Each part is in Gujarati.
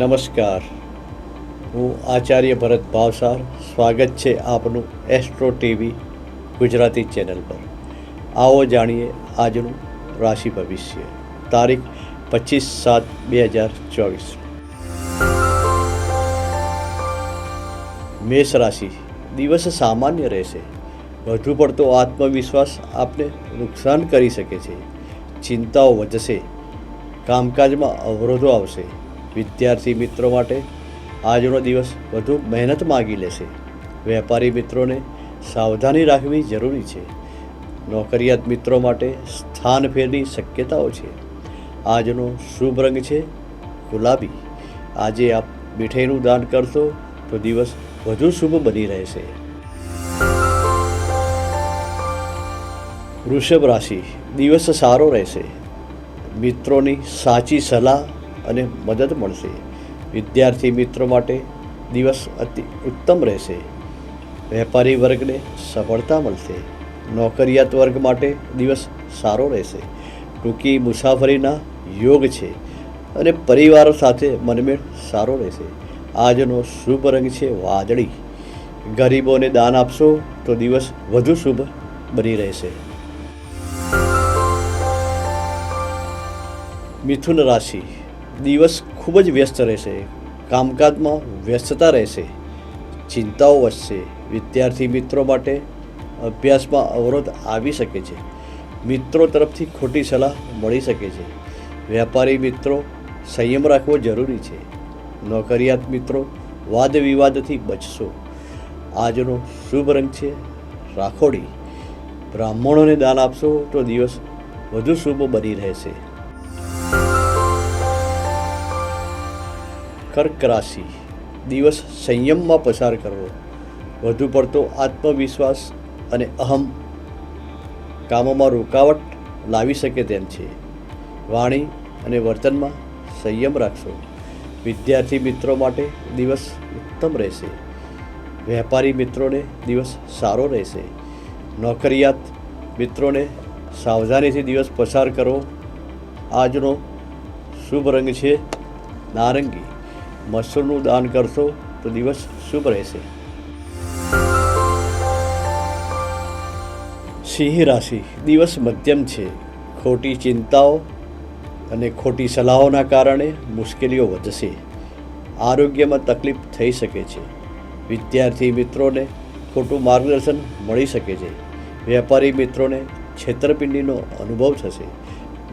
નમસ્કાર. હું આચાર્ય ભરત ભાવસાર. સ્વાગત છે આપનું એસ્ટ્રો ટીવી ગુજરાતી ચેનલ પર. આવો જાણીએ આજનું રાશિ ભવિષ્ય. તારીખ પચીસ સાત બે હજાર ચોવીસ. મેષ રાશિ. દિવસ સામાન્ય રહેશે. વધુ પડતો આત્મવિશ્વાસ આપને નુકસાન કરી શકે છે. ચિંતાઓ વધશે. કામકાજમાં અવરોધો આવશે. વિદ્યાર્થી મિત્રો માટે આજનો દિવસ વધુ મહેનત માગી લેશે. વેપારી મિત્રોને સાવધાની રાખવી જરૂરી છે. નોકરિયાત મિત્રો માટે સ્થાન ફેરની શક્યતાઓ છે. આજનો શુભ રંગ છે ગુલાબી. આજે આપ મીઠાઈનું દાન કરશો તો દિવસ વધુ શુભ બની રહેશે. વૃષભ રાશિ, દિવસ સારો રહેશે. મિત્રોની સાચી સલાહ અને મદદ મળશે. વિદ્યાર્થી મિત્રો માટે દિવસ અતિ ઉત્તમ રહેશે. વેપારી વર્ગને સફળતા મળશે. નોકરિયાત વર્ગ માટે દિવસ સારો રહેશે. ટૂંકી મુસાફરીના યોગ છે અને પરિવાર સાથે મનમેળ સારો રહેશે. આજનો શુભ રંગ છે વાદળી. ગરીબોને દાન આપશો તો દિવસ વધુ શુભ બની રહેશે. મિથુન રાશિ. દિવસ ખૂબ જ વ્યસ્ત રહેશે. કામકાજમાં વ્યસ્તતા રહેશે. ચિંતાઓ વધશે. વિદ્યાર્થી મિત્રો માટે અભ્યાસમાં અવરોધ આવી શકે છે. મિત્રો તરફથી ખોટી સલાહ મળી શકે છે. વેપારી મિત્રો, સંયમ રાખવો જરૂરી છે. નોકરિયાત મિત્રો વાદ વિવાદથી બચશો. આજનો શુભ રંગ છે રાખોડી. બ્રાહ્મણોને દાન આપશો તો દિવસ વધુ શુભ બની રહેશે. કર્ક રાશિ દિવસ સંયમમાં પસાર કરવો. વધુ પડતો આત્મવિશ્વાસ અને અહમ કામોમાં રોકાવટ લાવી શકે તેમ છે. વાણી અને વર્તનમાં સંયમ રાખશો. વિદ્યાર્થી મિત્રો માટે દિવસ ઉત્તમ રહેશે. વેપારી મિત્રોને દિવસ સારો રહેશે. નોકરિયાત મિત્રોને સાવધાનીથી દિવસ પસાર કરો. આજનો શુભ રંગ છે નારંગી. મસૂરનું દાન કરશો તો દિવસ શુભ રહેશે. સિંહ રાશિ, દિવસ મધ્યમ છે. ખોટી ચિંતાઓ અને ખોટી સલાહોના કારણે મુશ્કેલીઓ વધશે. આરોગ્યમાં તકલીફ થઈ શકે છે. વિદ્યાર્થી મિત્રોને ખોટું માર્ગદર્શન મળી શકે છે. વેપારી મિત્રોને છેતરપિંડીનો અનુભવ થશે.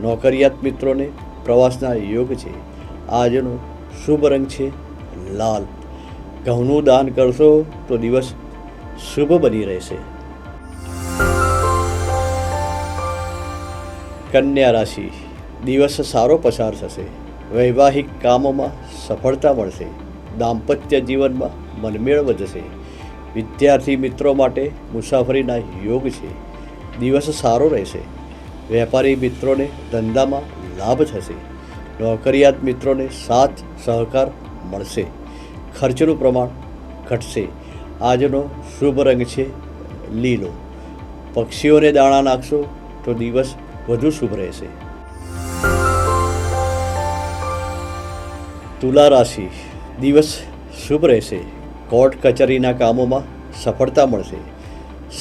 નોકરિયાત મિત્રોને પ્રવાસના યોગ છે. આજનો શુભ રંગ છે, લાલ. ઘઉંનું દાન કરશો તો દિવસ શુભ બની રહેશે. કન્યા રાશિ, દિવસ સારો પસાર થશે. વૈવાહિક કામોમાં સફળતા મળશે. દાંપત્ય જીવનમાં મનમેળ વધશે. વિદ્યાર્થી મિત્રો માટે મુસાફરીના યોગ છે. દિવસ સારો રહેશે. વેપારી મિત્રોને ધંધામાં લાભ થશે. નોકરિયાત મિત્રોને સાથ, સહકાર મળશે. ખર્ચનું પ્રમાણ ઘટશે. આજનો શુભ રંગ છે લીલો. પક્ષીઓને દાણા નાખશો તો દિવસ વધુ શુભ રહેશે. તુલા રાશિ, દિવસ શુભ રહેશે. કોર્ટ કચેરીના કામોમાં સફળતા મળશે.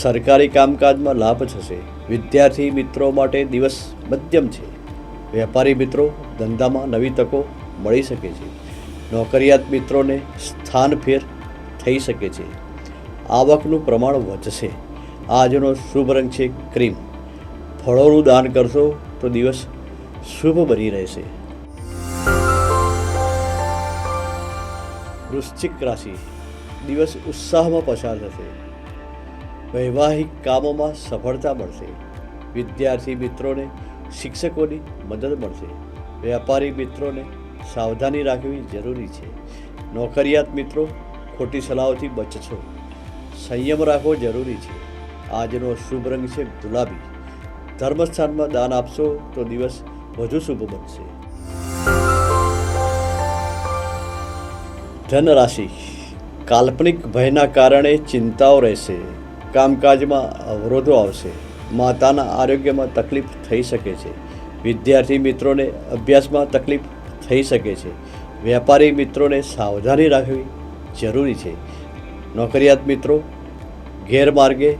સરકારી કામકાજમાં લાભ થશે. વિદ્યાર્થી મિત્રો માટે દિવસ મધ્યમ છે. વેપારી મિત્રો ધંધામાં નવી તકો મળી શકે છે. નોકરિયાત મિત્રોને સ્થાન ફેર થઈ શકે છે. આવકનું પ્રમાણ વધશે. આજનો શુભ રંગ છે ક્રીમ. ફળોનું દાન કરશો તો દિવસ શુભ બની રહેશે. વૃશ્ચિક રાશિ. દિવસ ઉત્સાહમાં પસાર થશે. વૈવાહિક કામોમાં સફળતા મળશે. વિદ્યાર્થી મિત્રોને શિક્ષકોની મદદ મળશે. વેપારી મિત્રોને સાવધાની રાખવી જરૂરી છે. નોકરિયાત મિત્રો, ખોટી સલાહોથી બચશો સંયમ રાખવો જરૂરી છે. આજનો શુભ રંગ છે ગુલાબી. ધર્મસ્થાનમાં દાન આપશો તો દિવસ વધુ શુભ બનશે. ધન રાશિ કાલ્પનિક ભયના કારણે ચિંતાઓ રહેશે. કામકાજમાં અવરોધો આવશે. માતાના આરોગ્યમાં તકલીફ થઈ શકે છે. વિદ્યાર્થી મિત્રોને અભ્યાસમાં તકલીફ થઈ શકે છે. વેપારી મિત્રોને સાવધાની રાખવી જરૂરી છે. નોકરિયાત મિત્રો, ગેરમાર્ગે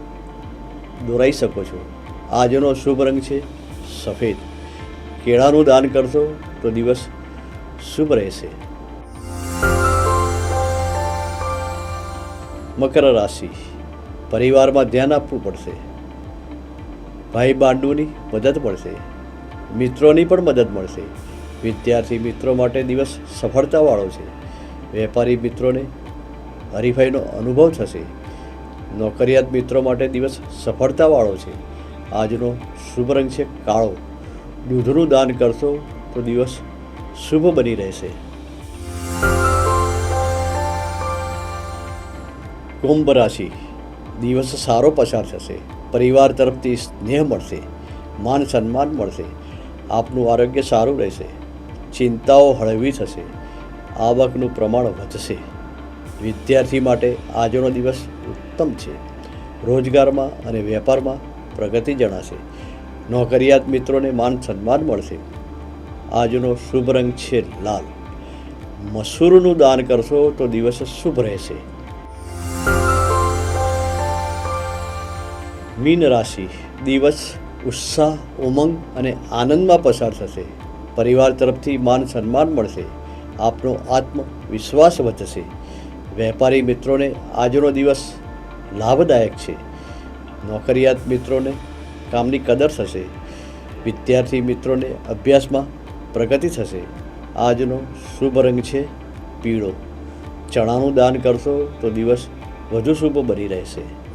દોરાઈ શકો છો. આજનો શુભ રંગ છે સફેદ. કેળાનું દાન કરશો તો દિવસ શુભ રહેશે. મકર રાશિ. પરિવારમાં ધ્યાન આપવું પડશે. ભાઈ બાંડુની મદદ મળશે. મિત્રોની પણ મદદ મળશે. વિદ્યાર્થી મિત્રો માટે દિવસ સફળતાવાળો છે. વેપારી મિત્રોને હરીફાઈનો અનુભવ થશે. નોકરિયાત મિત્રો માટે દિવસ સફળતાવાળો છે. આજનો શુભ રંગ છે કાળો. દૂધનું દાન કરશો તો દિવસ શુભ બની રહેશે. કુંભ રાશિ. દિવસ સારો પસાર થશે. પરિવાર તરફથી સ્નેહ મળશે, માન સન્માન મળશે, આપનું આરોગ્ય સારું રહેશે, ચિંતાઓ હળવી થશે, આવકનું પ્રમાણ વધશે. વિદ્યાર્થી માટે આજનો દિવસ ઉત્તમ છે. રોજગારમાં અને વેપારમાં પ્રગતિ જણાશે. નોકરિયાત મિત્રોને માન સન્માન મળશે. આજનો શુભ રંગ છે લાલ. મસૂરનું દાન કરશો તો દિવસ શુભ રહેશે. મીન રાશિ દિવસ, ઉત્સાહ, ઉમંગ અને આનંદમાં પસાર થશે. પરિવાર તરફથી માન સન્માન મળશે. આપનો આત્મવિશ્વાસ વધશે. વેપારી મિત્રોને આજનો દિવસ લાભદાયક છે. નોકરિયાત મિત્રોને કામની કદર થશે. વિદ્યાર્થી મિત્રોને અભ્યાસમાં પ્રગતિ થશે. આજનો શુભ રંગ છે પીળો. ચણાનું દાન કરશો તો દિવસ વધુ શુભ બની રહેશે.